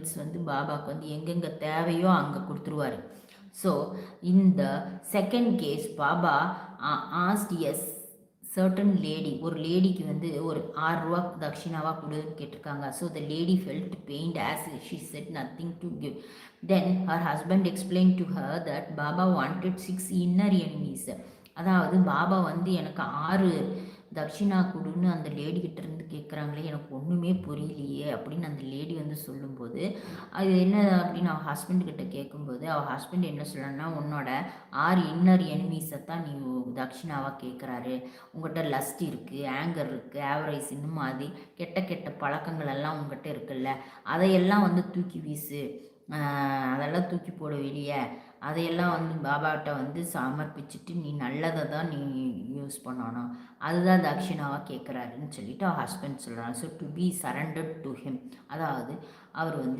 Jewels வந்து பாபாவுக்கு வந்து எங்கெங்கே தேவையோ அங்கே கொடுத்துருவாரு. ஸோ இந்த second case Baba asked as certain lady ஒரு லேடிக்கு வந்து ஒரு ஆறுரூவா தட்சிணாவாக கொடுன்னு கேட்டிருக்காங்க. So the lady felt pained as she said nothing to give then her husband explain to her that Baba wanted six inner enemies அதாவது பாபா வந்து எனக்கு ஆறு தக்ஷிணா கொடுன்னு அந்த லேடி கிட்ட இருந்து கேட்குறாங்களே எனக்கு ஒன்றுமே புரியலையே அப்படின்னு அந்த லேடி வந்து சொல்லும்போது அது என்ன அப்படின்னு அவள் ஹஸ்பண்ட் கிட்ட கேட்கும்போது அவள் ஹஸ்பண்ட் என்ன சொல்லணும்னா உன்னோட ஆறு இன்னர் எனிமீஸை தான் நீ தக்ஷிணாவாக கேட்குறாரு உங்கள்கிட்ட லஸ்ட் இருக்குது ஆங்கர் இருக்குது ஆவரேஜ் இந்த மாதிரி கெட்ட கெட்ட பழக்கங்கள் எல்லாம் உங்கள்கிட்ட இருக்குல்ல அதையெல்லாம் வந்து தூக்கி வீசு. அதெல்லாம் தூக்கி போட வெளியே. அதையெல்லாம் வந்து பாபாட்ட வந்து சமர்ப்பிச்சுட்டு நீ நல்லதை தான் நீ யூஸ் பண்ணணும். அதுதான் தக்ஷிணாவாக கேட்குறாருன்னு சொல்லிட்டு அவர் ஹஸ்பண்ட் சொல்கிறாங்க so to be surrendered to him அதாவது அவர் வந்து